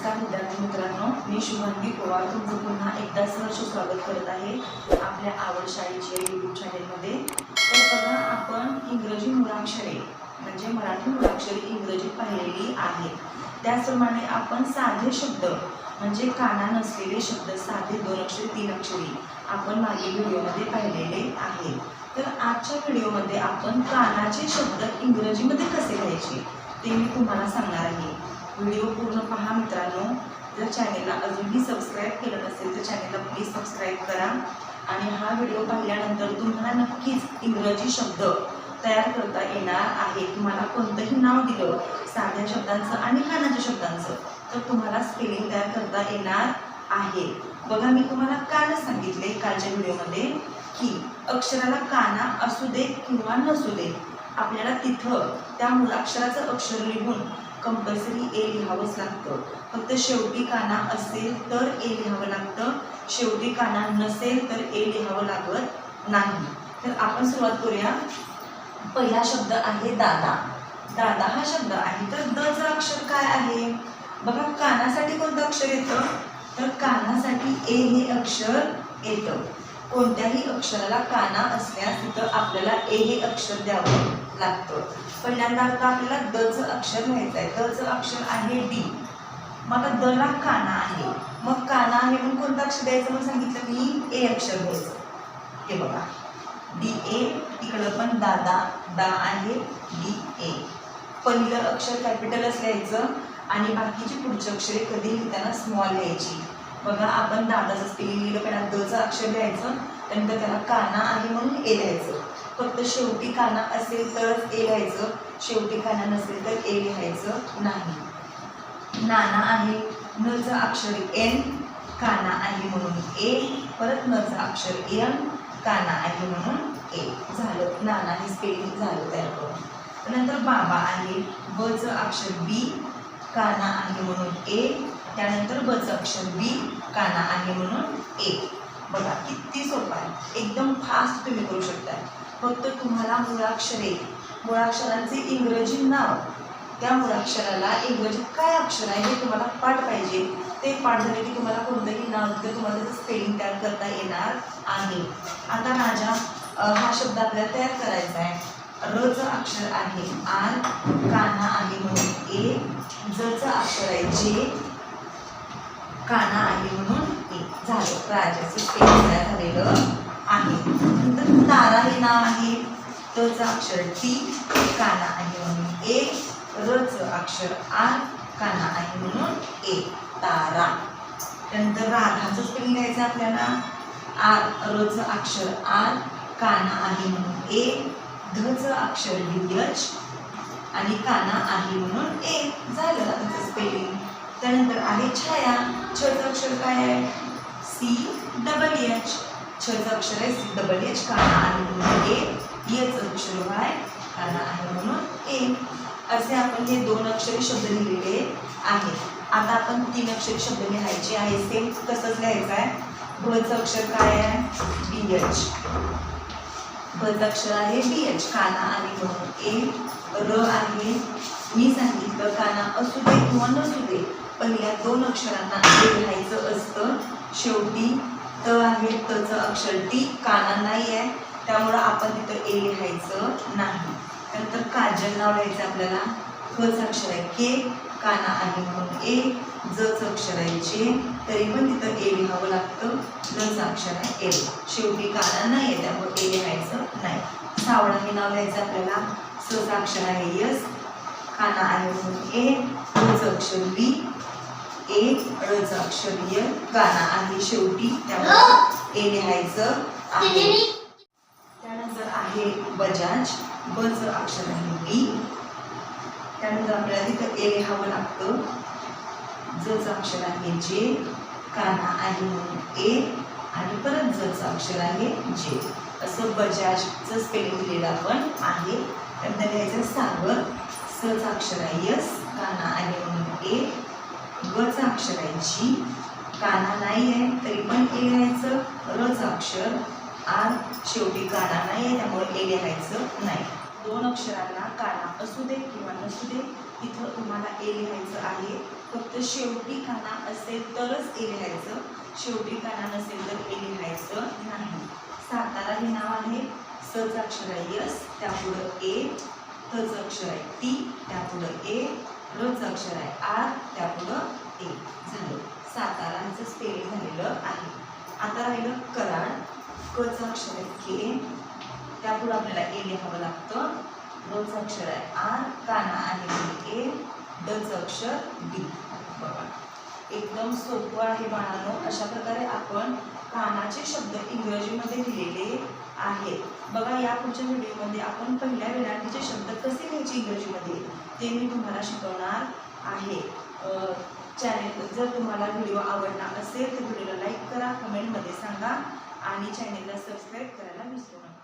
नमस्कार विद्यार्थी मित्रांनो मी शुभांगी पवार तुमचं पुन्हा एकदा सहर्ष स्वागत करत आहे आपल्या आवड शाळेच्या यूट्यूब चॅनेलमध्ये तर बघा आपण इंग्रजी मुळाक्षरे म्हणजे मराठी मुळाक्षरे इंग्रजीत पाहिलेली आहे. त्याचप्रमाणे आपण साधे शब्द म्हणजे काना नसलेले शब्द साधे दोन अक्षरे तीन अक्षरी आपण मागील व्हिडिओमध्ये पाहिलेले आहे तर आजच्या व्हिडिओमध्ये आपण कानाचे शब्द इंग्रजीमध्ये कसे लिहायचे ते मी तुम्हाला सांगणार आहे. व्हिडिओ पूर्ण पहा मित्रांनो. जर चॅनेलला अजूनही सबस्क्राईब केलं नसेल तर चॅनेलला प्लीज सबस्क्राईब करा. आणि हा व्हिडिओ पाहिल्यानंतर तुम्हाला नक्कीच इंग्रजी शब्द तयार करता येणार आहे. तुम्हाला कोणतंही नाव दिलं साध्या शब्दांचं आणि कानाच्या शब्दांचं तर तुम्हाला स्पेलिंग तयार करता येणार आहे. बघा मी तुम्हाला काल सांगितले कालच्या व्हिडिओमध्ये की अक्षराला काना असू दे किंवा नसू दे आपल्याला तिथं त्या मुलाक्षराचं अक्षर लिहून कंपल्सरी ए लिहावंच लागतं. फक्त शेवटी काना असेल तर ए लिहावं लागतं. शेवटी काना नसेल तर ए लिहावं लागत नाही. तर आपण सुरुवात करूया. पहिला शब्द आहे दादा. दादा हा शब्द आहे. तर द चं अक्षर काय आहे? बघा कानासाठी कोणतं अक्षर येतं? तर कानासाठी ए हे अक्षर येतं. कोणत्याही अक्षराला काना असल्यास तिथं आपल्याला ए हे अक्षर द्यावं लागतं. पहिल्यांदा आता आपल्याला द अक्षर घ्यायचं आहे. द अक्षर आहे डी. मग द ला काना आहे. मग काना आहे म्हणून कोणतं अक्षर द्यायचं म्हणून सांगितलं मी? ए अक्षर घ्यायचं हे बघा. डी ए तिकडं पण दादा दा आहे डी ए. पहिलं अक्षर कॅपिटलच लिहायचं आणि बाकीची पुढची अक्षरे कधी लिहिताना स्मॉल लिहायची. बघा आपण दादाचं स्पेलिंग लिहिलं पहिला दचं अक्षर लिहायचं त्यानंतर त्याला काना आहे म्हणून ए लिहायचं. फक्त शेवटी काना असेल तरच ए लिहायचं शेवटी काना नसेल तर ए लिहायचं नाही. नाना आहे नचं अक्षर एन काना आहे म्हणून ए परत नचं अक्षर एन काना आहे म्हणून ए. झालं. नाना हे स्पेलिंग झालं तयार करून नंतर बाबा आहे बचं अक्षर बी काना आहे म्हणून ए त्यानंतर बचं अक्षर बी काना आहे म्हणून ए बघा किती सोपं आहे. एकदम फास्ट तुम्ही करू शकता फक्त तुम्हाला मुळाक्षरे मुळाक्षरांचे इंग्रजी नाव त्या मुळाक्षराला इंग्रजीत काय अक्षर आहे हे तुम्हाला पाठ पाहिजे. ते पाठ झाले की तुम्हाला कोणतंही नाव तिथे तुम्हाला त्याचं स्पेलिंग तयार करता येणार आहे. आता माझ्या हा शब्द आपल्याला तयार करायचा आहे. रचं अक्षर आहे. आर काना आहे म्हणून ए. जचं अक्षर आहे. जे काना आहे म्हणून एक झालं. राजाचं ते तयार झालेलं आहे. नंतर तारा हे नाव आहे. तचं अक्षर टी काना आहे म्हणून ए. रचं अक्षर आर काना आहे म्हणून ए. तारा. त्यानंतर राधाचं स्पेलिंग घ्यायचं आपल्याला. आर रचं अक्षर आर काना आहे म्हणून ए. धचं अक्षर डी एच आणि काना आहे म्हणून ए. झालं त्याचं स्पेलिंग त्यानंतर आहे छाया छचं अक्षर काय आहे? सी डबल एच छचं अक्षर आहे सी डबल एच काना आहे म्हणून ए याचं अक्षर वाय कारण आहे म्हणून ए असे आपण हे दोन अक्षरी शब्द लिहिलेले आहेत. आता आपण तीन अक्षरी शब्द लिहायचे आहे. सेम तसंच लिहायचं आहे. भचं अक्षर काय आहे? बी एच भचं अक्षर आहे बी एच काना आणि म्हणून ए र आहे मी सांगितलं काना असू दे किंवा नसू दे. पहिल्या दोन अक्षरांना ए लिहायचं असतं. शेवटी त आहे तचं अक्षर टी काना नाही आहे. त्यामुळं आपण तिथं ए लिहायचं नाही. नंतर काजल नाव लिहायचं आपल्याला. खचं अक्षर आहे के काना आहे म्हणून ए. जचं अक्षर आहे जे. तरी पण तिथं ए लिहावं लागतं. लचं अक्षर आहे एल शेवटी काना नाही आहे त्यामुळे ए लिहायचं नाही. सावळा हे नाव लिहायचं आपल्याला. सचं अक्षर आहे यस. काना आहे म्हणून ए रचं अक्षर बी ए ळचं अक्षर य काना आहे शेवटी. त्यामुळे ए लिहायचं आहे. त्यानंतर आहे बजाज बचं अक्षर आहे बी. त्यानंतर आपल्याला तिथं ए लिहावं लागतं. जचं अक्षर आहे जे काना आहे म्हणून ए आणि परत जचं अक्षर आहे जे. असं बजाजचं स्पेलिंग दिलेलं आपण आहे. त्यानंतर लिहायचं सागर. सचा अक्षर आहे यस काना आहे म्हणून ए गचा अक्षर आहे जी काना नाही आहे तरी पण ए लिहायचं रचं अक्षर आर शेवटी काना नाही आहे त्यामुळे ए लिहायचं नाही. दोन अक्षरांना काना असू दे किंवा नसू दे इथं तुम्हाला ए लिहायचं आहे फक्त शेवटी काना असेल तरच ए लिहायचं शेवटी काना नसेल तर ए लिहायचं नाही. सातारा हे नाव आहे सच अक्षर आहे यस त्यापुढं ए तच अक्षर आहे टी त्यापुढं ए रच अक्षर आहे आर त्यापुढं ए झालं. सातारांचं स्पेलिंग झालेलं आहे. आता राहिलं कराड कचं अक्षर आहे के त्यापुढं आपल्याला ए लिहावं लागतं. रच अक्षर आहे आर काना आहे ए डचं अक्षर डी बघा. एकदम सोपं आहे बाळांनो. अशा प्रकारे आपण कानाचे शब्द इंग्रजीमध्ये दिलेले आहेत. बघा या पुढच्या व्हिडिओमध्ये आपण पहिल्या वेळांचे शब्द कसे लिहायचे इंग्रजीमध्ये ते मी तुम्हाला शिकवणार आहे. चॅनेल जर तुम्हाला व्हिडिओ आवडला असेल तर व्हिडिओला लाईक करा कमेंटमध्ये सांगा आणि चॅनेलला सबस्क्राईब करायला विसरू नका.